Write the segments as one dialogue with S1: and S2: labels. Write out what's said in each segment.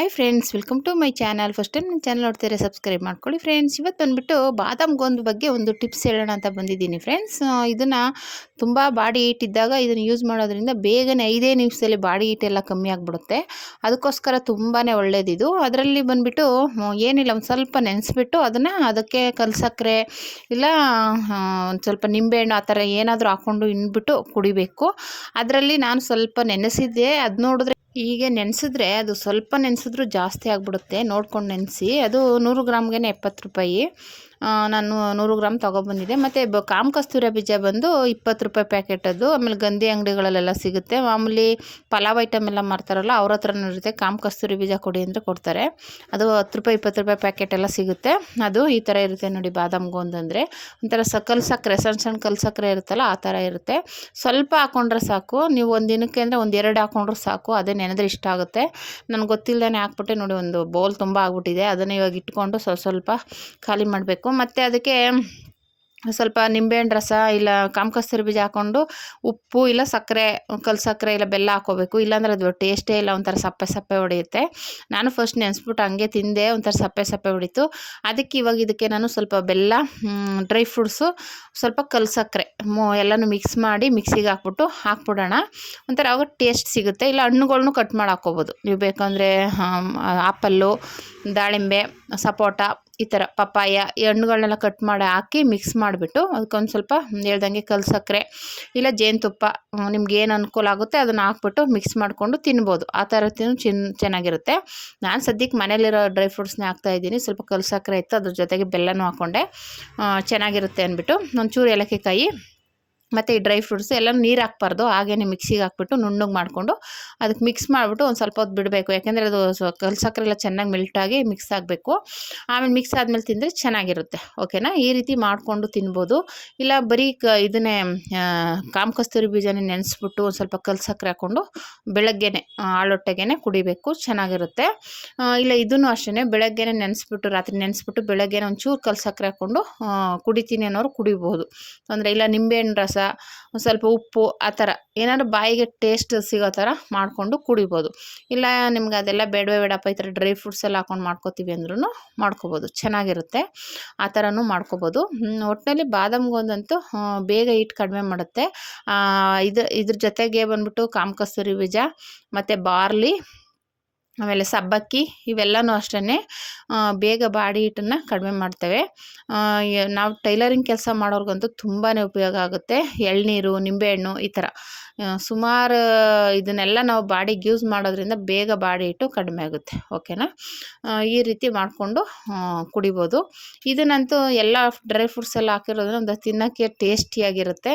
S1: Hi friends welcome to my channel first time ನನ್ನ channel ನೋಡ್ತಾರೆ subscribe ಮಾಡ್ಕೊಳ್ಳಿ friends ಇವತ್ತು ಬಂದುಬಿಟ್ಟು ಬಾದಾಮ್ ಗೋಂದ್ ಬಗ್ಗೆ ಒಂದು ಟಿಪ್ಸ್ ಹೇಳೋಣ ಅಂತ ಬಂದಿದ್ದೀನಿ ಫ್ರೆಂಡ್ಸ್ ಇದನ್ನು ತುಂಬ ಬಾಡಿ ಹೀಟ್ ಇದ್ದಾಗ ಇದನ್ನು ಯೂಸ್ ಮಾಡೋದ್ರಿಂದ ಬೇಗನೆ ಐದೇ ನಿಮಿಷದಲ್ಲಿ ಬಾಡಿ ಹೀಟ್ ಎಲ್ಲ ಕಮ್ಮಿ ಆಗಿಬಿಡುತ್ತೆ. ಅದಕ್ಕೋಸ್ಕರ ತುಂಬಾ ಒಳ್ಳೇದಿದು. ಅದರಲ್ಲಿ ಬಂದುಬಿಟ್ಟು ಏನಿಲ್ಲ, ಒಂದು ಸ್ವಲ್ಪ ನೆನೆಸ್ಬಿಟ್ಟು ಅದನ್ನು ಅದಕ್ಕೆ ಕಲ್ಸಕ್ಕರೆ ಇಲ್ಲ ಒಂದು ಸ್ವಲ್ಪ ನಿಂಬೆಹಣ್ಣು ಆ ಥರ ಏನಾದರೂ ಹಾಕ್ಕೊಂಡು ಇನ್ಬಿಟ್ಟು ಕುಡಿಬೇಕು. ಅದರಲ್ಲಿ ನಾನು ಸ್ವಲ್ಪ ನೆನೆಸಿದ್ದೆ. ಅದು ನೋಡಿದ್ರೆ ಹೀಗೆ ನೆನೆಸಿದ್ರೆ ಅದು ಸ್ವಲ್ಪ ನೆನೆಸಿದ್ರೂ ಜಾಸ್ತಿ ಆಗಿಬಿಡುತ್ತೆ. ನೋಡ್ಕೊಂಡು ನೆನೆಸಿ. ಅದು ನೂರು ಗ್ರಾಮ್ಗೆ ಎಪ್ಪತ್ತು ರೂಪಾಯಿ. ನಾನು ನೂರು ಗ್ರಾಮ್ ತೊಗೊಬಂದಿದ್ದೆ. ಮತ್ತು ಬ ಕಾಮ ಕಸ್ತೂರಿ ಬೀಜ ಬಂದು ಇಪ್ಪತ್ತು ರೂಪಾಯಿ ಪ್ಯಾಕೆಟ್ ಅದು ಆಮೇಲೆ ಗಂಧಿ ಅಂಗಡಿಗಳಲ್ಲೆಲ್ಲ ಸಿಗುತ್ತೆ. ಮಾಮೂಲಿ ಪಲಾವ್ ಐಟಮ್ ಎಲ್ಲ ಮಾಡ್ತಾರಲ್ಲ, ಅವ್ರ ಹತ್ರನೂ ಇರುತ್ತೆ. ಕಾಮ ಕಸ್ತೂರಿ ಬೀಜ ಕೊಡಿ ಅಂದರೆ ಕೊಡ್ತಾರೆ. ಅದು ಹತ್ತು ರೂಪಾಯಿ, ಇಪ್ಪತ್ತು ರೂಪಾಯಿ ಪ್ಯಾಕೆಟ್ ಎಲ್ಲ ಸಿಗುತ್ತೆ. ಅದು ಈ ಥರ ಇರುತ್ತೆ ನೋಡಿ ಬಾದಾಮ್ ಗೋಂದ್ ಅಂದರೆ. ಒಂಥರ ಸ, ಕಲ್ ಸಕ್ಕರೆ ಸಣ್ಣ ಸಣ್ಣ ಕಲ್ ಸಕ್ಕರೆ ಇರುತ್ತಲ್ಲ, ಆ ಥರ ಇರುತ್ತೆ. ಸ್ವಲ್ಪ ಹಾಕ್ಕೊಂಡ್ರೆ ಸಾಕು. ನೀವು ಒಂದು ದಿನಕ್ಕೆ ಅಂದರೆ ಒಂದು ಎರಡು ಹಾಕ್ಕೊಂಡ್ರೆ ಸಾಕು. ಅದೇ ನೆನೆದ್ರೆ ಇಷ್ಟ ಆಗುತ್ತೆ. ನನಗೆ ಗೊತ್ತಿಲ್ಲದೇ ಹಾಕ್ಬಿಟ್ಟೆ ನೋಡಿ, ಒಂದು ಬೌಲ್ ತುಂಬ ಆಗ್ಬಿಟ್ಟಿದೆ. ಅದನ್ನು ಇವಾಗ ಇಟ್ಕೊಂಡು ಸ್ವಲ್ಪ ಸ್ವಲ್ಪ ಖಾಲಿ ಮಾಡಬೇಕು. ಮತ್ತು ಅದಕ್ಕೆ ಸ್ವಲ್ಪ ನಿಂಬೆಹಣ್ಣು ರಸ ಇಲ್ಲ ಕಾಮಕಸ್ತೂರಿ ಬೀಜ ಹಾಕ್ಕೊಂಡು ಉಪ್ಪು ಇಲ್ಲ ಸಕ್ಕರೆ ಕಲ್ ಸಕ್ಕರೆ ಇಲ್ಲ ಬೆಲ್ಲ ಹಾಕ್ಕೋಬೇಕು. ಇಲ್ಲಾಂದ್ರೆ ಅದು ಟೇಸ್ಟೇ ಇಲ್ಲ, ಒಂಥರ ಸಪ್ಪೆ ಸಪ್ಪೆ ಹೊಡೆಯುತ್ತೆ. ನಾನು ಫಸ್ಟ್ ನೆನೆಸ್ಬಿಟ್ಟು ಹಂಗೆ ತಿಂದೆ, ಒಂಥರ ಸಪ್ಪೆ ಸಪ್ಪೆ ಹೊಡಿತು. ಅದಕ್ಕೆ ಇವಾಗ ಇದಕ್ಕೆ ನಾನು ಸ್ವಲ್ಪ ಬೆಲ್ಲ ಡ್ರೈ ಫ್ರೂಟ್ಸು ಸ್ವಲ್ಪ ಕಲ್ ಸಕ್ಕರೆ ಎಲ್ಲನೂ ಮಿಕ್ಸ್ ಮಾಡಿ ಮಿಕ್ಸಿಗೆ ಹಾಕ್ಬಿಟ್ಟು ಹಾಕ್ಬಿಡೋಣ. ಒಂಥರ ಅವಾಗ ಟೇಸ್ಟ್ ಸಿಗುತ್ತೆ. ಇಲ್ಲ ಹಣ್ಣುಗಳ್ನೂ ಕಟ್ ಮಾಡಿ ಹಾಕ್ಕೋಬೋದು. ನೀವು ಬೇಕಂದರೆ ಆಪಲ್ಲು, ದಾಳಿಂಬೆ, ಸಪೋಟ ಈ ಥರ ಪಪ್ಪಾಯ ಹಣ್ಣುಗಳನ್ನೆಲ್ಲ ಕಟ್ ಮಾಡಿ ಹಾಕಿ ಮಿಕ್ಸ್ ಮಾಡಿಬಿಟ್ಟು ಅದಕ್ಕೊಂದು ಸ್ವಲ್ಪ ಹೇಳ್ದಂಗೆ ಕಲ್ಸಕ್ಕರೆ ಇಲ್ಲ ಜೇನುತುಪ್ಪ ನಿಮ್ಗೆ ಏನು ಅನುಕೂಲ ಆಗುತ್ತೆ ಅದನ್ನು ಹಾಕ್ಬಿಟ್ಟು ಮಿಕ್ಸ್ ಮಾಡಿಕೊಂಡು ತಿನ್ಬೋದು. ಆ ಥರ ತಿನ್ನು ಚಿನ್, ಚೆನ್ನಾಗಿರುತ್ತೆ. ನಾನು ಸದ್ಯಕ್ಕೆ ಮನೇಲಿರೋ ಡ್ರೈ ಫ್ರೂಟ್ಸ್ನೇ ಹಾಕ್ತಾಯಿದ್ದೀನಿ ಸ್ವಲ್ಪ ಕಲ್ಸಕ್ಕರೆ ಇತ್ತು, ಅದ್ರ ಜೊತೆಗೆ ಬೆಲ್ಲನೂ ಹಾಕ್ಕೊಂಡೆ ಚೆನ್ನಾಗಿರುತ್ತೆ ಅಂದ್ಬಿಟ್ಟು. ಒಂಚೂರು ಏಲಕ್ಕಿಕಾಯಿ ಮತ್ತು ಈ ಡ್ರೈ ಫ್ರೂಟ್ಸ್ ಎಲ್ಲ ನೀರು ಹಾಕ್ಬಾರ್ದು ಹಾಗೇ ಮಿಕ್ಸಿಗೆ ಹಾಕ್ಬಿಟ್ಟು ನುಣ್ಣಗೆ ಮಾಡಿಕೊಂಡು ಅದಕ್ಕೆ ಮಿಕ್ಸ್ ಮಾಡಿಬಿಟ್ಟು ಒಂದು ಸ್ವಲ್ಪ ಹೊತ್ತು ಬಿಡಬೇಕು. ಯಾಕೆಂದರೆ ಅದು ಕಲ್ ಸಕ್ಕರೆ ಎಲ್ಲ ಚೆನ್ನಾಗಿ ಮೆಲ್ಟಾಗಿ ಮಿಕ್ಸ್ ಆಗಬೇಕು. ಆಮೇಲೆ ಮಿಕ್ಸ್ ಆದಮೇಲೆ ತಿಂದರೆ ಚೆನ್ನಾಗಿರುತ್ತೆ. ಓಕೆನಾ ಈ ರೀತಿ ಮಾಡಿಕೊಂಡು ತಿನ್ಬೋದು. ಇಲ್ಲ ಬರೀ ಕ ಇದನ್ನೇ ಕಾಮ ಕಸ್ತೂರಿ ಬೀಜನೇ ನೆನೆಸ್ಬಿಟ್ಟು ಒಂದು ಸ್ವಲ್ಪ ಕಲ್ ಸಕ್ಕರೆ ಹಾಕ್ಕೊಂಡು ಬೆಳಗ್ಗೆನೆ ಆಳೊಟ್ಟೆಗೆ ಕುಡಿಬೇಕು. ಚೆನ್ನಾಗಿರುತ್ತೆ. ಇಲ್ಲ ಇದನ್ನು ಅಷ್ಟೇ ಬೆಳಗ್ಗೆನೆ ನೆನೆಸ್ಬಿಟ್ಟು, ರಾತ್ರಿ ನೆನೆಸ್ಬಿಟ್ಟು ಬೆಳಗ್ಗೆನೆ ಒಂಚೂರು ಕಲ್ ಸಕ್ಕರೆ ಹಾಕ್ಕೊಂಡು ಕುಡಿತೀನಿ ಅನ್ನೋರು ಕುಡಿಬೋದು. ಅಂದರೆ ಇಲ್ಲ. ನಿಂಬೆಹಣ್ಣು ರಸ ಒಂದು ಸ್ವಲ್ಪ ಉಪ್ಪು, ಆ ಥರ. ಏನಾದ್ರು ಬಾಯಿಗೆ ಟೇಸ್ಟ್ ಸಿಗೋ ಥರ ಮಾಡಿಕೊಂಡು ಕುಡಿಬೋದು. ಇಲ್ಲ ನಿಮ್ಗೆ ಅದೆಲ್ಲ ಬೇಡವೇ ಬೇಡಪ್ಪ, ಈ ಥರ ಡ್ರೈ ಫ್ರೂಟ್ಸ್ ಎಲ್ಲ ಹಾಕೊಂಡು ಮಾಡ್ಕೋತೀವಿ ಅಂದ್ರೂ ಮಾಡ್ಕೋಬೋದು. ಚೆನ್ನಾಗಿರುತ್ತೆ. ಆ ಥರನೂ ಮಾಡ್ಕೋಬೋದು. ಒಟ್ಟಿನಲ್ಲಿ ಬಾದಾಮಿಗೊಂದಂತೂ ಬೇಗ ಹಿಟ್ಟು ಕಡಿಮೆ ಮಾಡುತ್ತೆ. ಇದು, ಇದ್ರ ಜೊತೆಗೆ ಬಂದ್ಬಿಟ್ಟು ಕಾಮಕಸ್ತೂರಿ ಬೀಜ, ಮತ್ತು ಬಾರ್ಲಿ ಆಮೇಲೆ ಸಬ್ಬಕ್ಕಿ ಇವೆಲ್ಲನೂ ಅಷ್ಟೇ ಬೇಗ ಬಾಡಿ ಹಿಟ್ಟನ್ನು ಕಡಿಮೆ ಮಾಡ್ತೇವೆ. ನಾವು ಟೈಲರಿಂಗ್ ಕೆಲಸ ಮಾಡೋರ್ಗಂತೂ ತುಂಬಾ ಉಪಯೋಗ ಆಗುತ್ತೆ. ಎಳ್ನೀರು, ನಿಂಬೆಹಣ್ಣು ಈ ಥರ. ಸುಮಾರು, ಇದನ್ನೆಲ್ಲ ನಾವು ಬಾಡಿಗೆ ಯೂಸ್ ಮಾಡೋದ್ರಿಂದ ಬೇಗ ಬಾಡಿ ಹಿಟ್ಟು ಕಡಿಮೆ ಆಗುತ್ತೆ. ಓಕೆನಾ? ಈ ರೀತಿ ಮಾಡಿಕೊಂಡು ಕುಡಿಬೋದು. ಇದನ್ನಂತೂ ಎಲ್ಲ ಡ್ರೈ ಫ್ರೂಟ್ಸ್ ಎಲ್ಲ ಹಾಕಿರೋದ್ರಿಂದ ಒಂದು ತಿನ್ನೋಕ್ಕೆ ಟೇಸ್ಟಿಯಾಗಿರುತ್ತೆ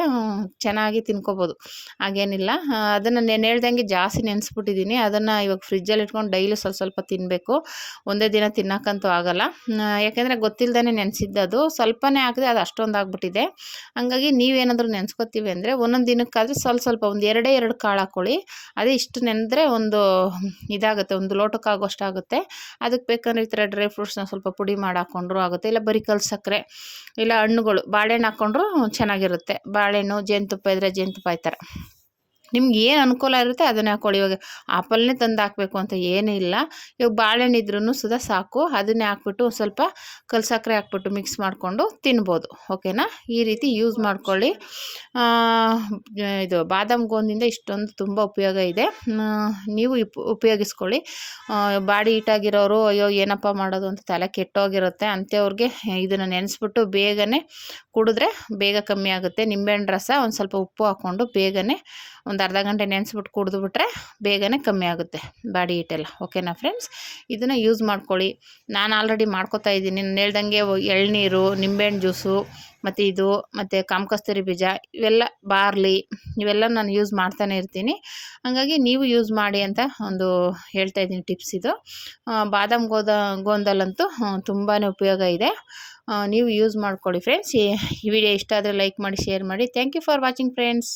S1: ಚೆನ್ನಾಗಿ ತಿನ್ಕೋಬೋದು. ಹಾಗೇನಿಲ್ಲ. ಅದನ್ನು ನೆನೆ, ಹೇಳ್ದಂಗೆ ಜಾಸ್ತಿ ನೆನೆಸ್ಬಿಟ್ಟಿದ್ದೀನಿ ಅದನ್ನು ಇವಾಗ ಫ್ರಿಜ್ಜಲ್ಲಿ ಇಟ್ಕೊಂಡು ಡೈಲಿ ಸ್ವಲ್ಪ ಸ್ವಲ್ಪ ತಿನ್ನಬೇಕು ಒಂದೇ ದಿನ ತಿನ್ನೋಕ್ಕಂತೂ ಆಗೋಲ್ಲ. ಯಾಕೆಂದರೆ ಗೊತ್ತಿಲ್ಲದೇ ನೆನೆಸಿದ್ದದು. ಸ್ವಲ್ಪನೇ ಹಾಕಿದೆ ಅದು ಅಷ್ಟೊಂದು ಆಗಿಬಿಟ್ಟಿದೆ. ಹಾಗಾಗಿ ನೀವೇನಾದರೂ ನೆನೆಸ್ಕೊತೀವಿ ಅಂದರೆ ಒಂದೊಂದು ದಿನಕ್ಕಾದರೆ ಸ್ವಲ್ಪ ಸ್ವಲ್ಪ ಒಂದು ಎರಡೇ ಎರಡು ಕಾಳು ಹಾಕ್ಕೊಳ್ಳಿ ಅದೇ ಇಷ್ಟು ನೆನೆದ್ರೆ ಒಂದು ಇದಾಗುತ್ತೆ, ಒಂದು ಲೋಟಕ್ಕಾಗೋಷ್ಟು ಆಗುತ್ತೆ. ಅದಕ್ಕೆ ಬೇಕಂದ್ರೆ ಈ ಥರ ಡ್ರೈ ಫ್ರೂಟ್ಸ್ನ ಸ್ವಲ್ಪ ಪುಡಿ ಮಾಡಿ ಹಾಕ್ಕೊಂಡ್ರು ಆಗುತ್ತೆ. ಇಲ್ಲ ಬರೀ ಕಲ್ ಸಕ್ಕರೆ, ಇಲ್ಲ ಹಣ್ಣುಗಳು, ಬಾಳೆಹಣ್ಣು ಹಾಕ್ಕೊಂಡ್ರು ಚೆನ್ನಾಗಿರುತ್ತೆ. ಬಾಳೆಹಣ್ಣು, ಜೇನುತುಪ್ಪ ಇದ್ದರೆ ಜೇನುತುಪ್ಪ ಈ ನಿಮ್ಗೆ ಏನು ಅನುಕೂಲ ಇರುತ್ತೆ ಅದನ್ನು ಹಾಕ್ಕೊಳ್ಳಿ ಇವಾಗ ಆಪಲ್ನೇ ತಂದು ಹಾಕಬೇಕು ಅಂತ ಏನೂ ಇಲ್ಲ. ಇವಾಗ ಬಾಳೆಹಣ್ಣು ಇದ್ರೂ ಸುಧಾ ಸಾಕು. ಅದನ್ನೇ ಹಾಕ್ಬಿಟ್ಟು ಸ್ವಲ್ಪ ಕಲ್ ಸಕ್ಕರೆ ಹಾಕ್ಬಿಟ್ಟು ಮಿಕ್ಸ್ ಮಾಡಿಕೊಂಡು ತಿನ್ಬೋದು. ಓಕೆನಾ? ಈ ರೀತಿ ಯೂಸ್ ಮಾಡ್ಕೊಳ್ಳಿ. ಇದು ಬಾದಾಮ್ ಗೋಂದಿಂದ ಇಷ್ಟೊಂದು ತುಂಬ ಉಪಯೋಗ ಇದೆ. ನೀವು ಉಪಯೋಗಿಸ್ಕೊಳ್ಳಿ. ಬಾಡಿ ಹೀಟಾಗಿರೋರು ಅಯ್ಯೋ ಏನಪ್ಪ ಮಾಡೋದು ಅಂತ ತಲೆ ಕೆಟ್ಟೋಗಿರುತ್ತೆ. ಅಂಥವ್ರಿಗೆ ಇದನ್ನು ನೆನೆಸ್ಬಿಟ್ಟು ಬೇಗನೆ ಕುಡಿದ್ರೆ ಬೇಗ ಕಮ್ಮಿ ಆಗುತ್ತೆ. ನಿಂಬೆಹಣ್ಣು ರಸ ಒಂದು ಸ್ವಲ್ಪ ಉಪ್ಪು ಹಾಕ್ಕೊಂಡು ಬೇಗನೆ ಒಂದು ಅರ್ಧ ಗಂಟೆ ನೆನೆಸ್ಬಿಟ್ಟು ಕುಡಿದ್ಬಿಟ್ರೆ ಬೇಗನೆ ಕಮ್ಮಿ ಆಗುತ್ತೆ ಬಾಡಿ ಹೀಟೆಲ್ಲ ಓಕೆನಾ ಫ್ರೆಂಡ್ಸ್ ಇದನ್ನು ಯೂಸ್ ಮಾಡ್ಕೊಳ್ಳಿ. ನಾನು ಆಲ್ರೆಡಿ ಮಾಡ್ಕೋತಾ ಇದ್ದೀನಿ. ನಾನು ಹೇಳ್ದಂಗೆ ಎಳ್ನೀರು, ನಿಂಬೆಹಣ್ಣು ಜ್ಯೂಸು ಮತ್ತು ಇದು, ಮತ್ತು ಕಾಮಕಸ್ತೂರಿ ಬೀಜ, ಇವೆಲ್ಲ ಬಾರ್ಲಿ, ಇವೆಲ್ಲ ನಾನು ಯೂಸ್ ಮಾಡ್ತಾನೆ ಇರ್ತೀನಿ. ಹಾಗಾಗಿ ನೀವು ಯೂಸ್ ಮಾಡಿ ಅಂತ ಒಂದು ಹೇಳ್ತಾ ಇದ್ದೀನಿ ಟಿಪ್ಸ್ ಇದು. ಬಾದಾಮ್ ಗೋದ ಗೋಂದಲ್ಲಂತೂ ತುಂಬಾ ಉಪಯೋಗ ಇದೆ. ನೀವು ಯೂಸ್ ಮಾಡ್ಕೊಳ್ಳಿ ಫ್ರೆಂಡ್ಸ್ ಈ ವಿಡಿಯೋ ಇಷ್ಟ ಆದರೆ ಲೈಕ್ ಮಾಡಿ ಶೇರ್ ಮಾಡಿ. Thank you for watching friends